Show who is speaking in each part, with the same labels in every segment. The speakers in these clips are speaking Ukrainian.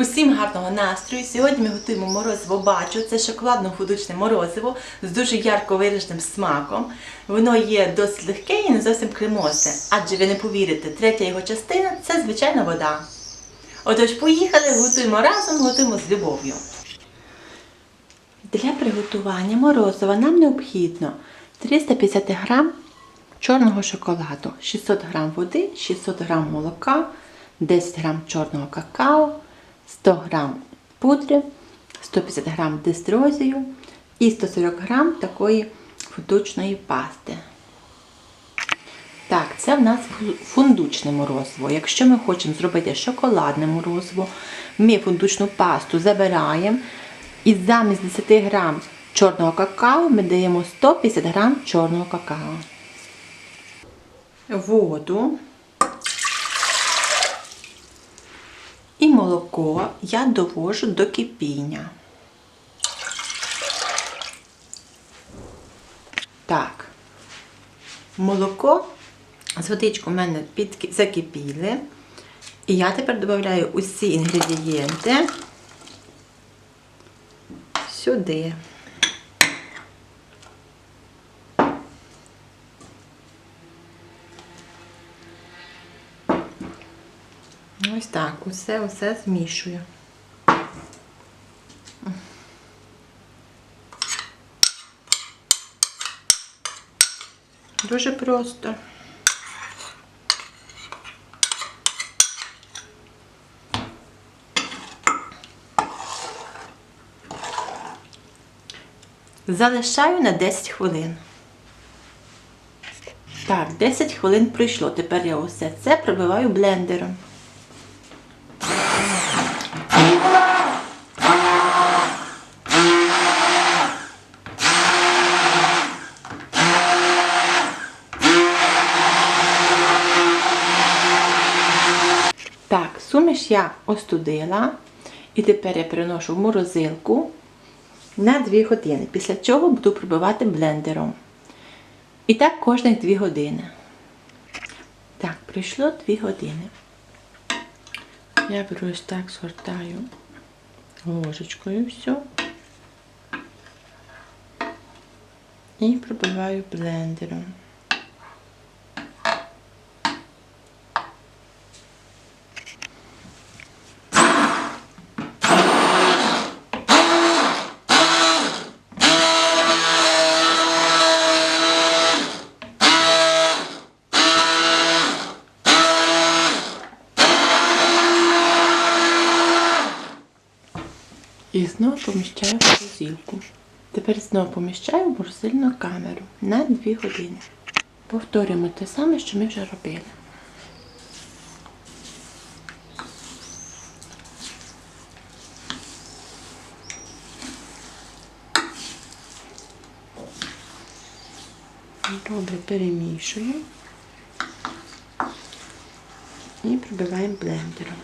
Speaker 1: Усім гарного настрою. Сьогодні ми готуємо морозиво бачу. Це шоколадно-фудучне морозиво з дуже ярко вираженим смаком. Воно є досить легке і не зовсім кремозне. Адже ви не повірите, третя його частина це звичайна вода. Отож, поїхали, готуємо разом, готуємо з любов'ю. Для приготування морозива нам необхідно 350 г чорного шоколаду, 600 г води, 600 г молока, 10 г чорного какао, 100 г пудри, 150 г дистрозію і 140 г такої фундучної пасти. Так, це в нас фундучне морозиво. Якщо ми хочемо зробити шоколадне морозиво, ми фундучну пасту забираємо і замість 10 грам чорного какао ми даємо 150 грам чорного какао. Воду молоко я довожу до кипіння. Так, молоко з водичкою в мене під, закипіли. І я тепер додаю усі інгредієнти сюди. Ось так, усе усе змішую. Дуже просто. Залишаю на 10 хвилин. Так, 10 хвилин пройшло. Тепер я усе це пробиваю блендером. Так, суміш я остудила. І тепер я переношу в морозилку на 2 години. Після чого буду пробивати блендером. І так кожних 2 години. Так, пройшло 2 години. Я беру ось так, згортаю ложечкою все. І пробиваю блендером. І знову поміщаю в морозилку. Тепер знову поміщаю в морозильну камеру на 2 години. Повторюємо те саме, що ми вже робили. Добре перемішую і пробиваємо блендером.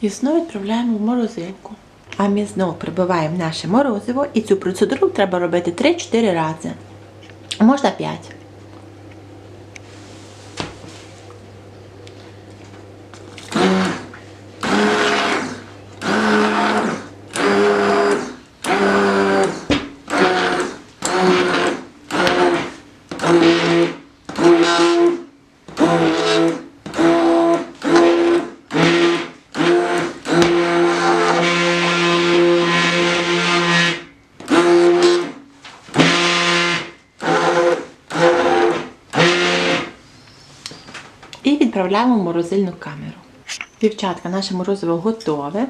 Speaker 1: І знову відправляємо в морозилку. А ми знову прибиваємо наше морозиво і цю процедуру треба робити 3-4 рази. Можна 5. Відправляємо в морозильну камеру. Дівчатка, наше морозиво готове.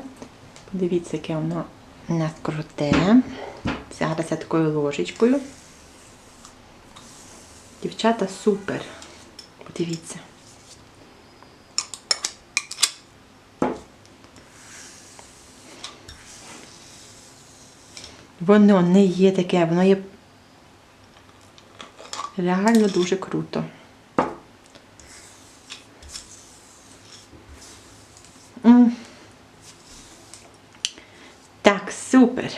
Speaker 1: Подивіться, яке воно у нас круте. Зараз я такою ложечкою. Дівчата, супер. Подивіться. Воно не є таке, воно є реально дуже круто. Так, супер.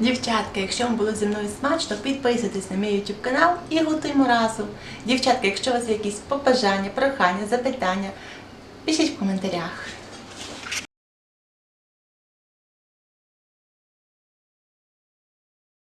Speaker 1: Дівчатка, якщо вам було зі мною смачно, підписуйтесь на мій YouTube канал і готуємо разом. Дівчатка, якщо у вас є якісь побажання, прохання, запитання, пишіть в коментарях.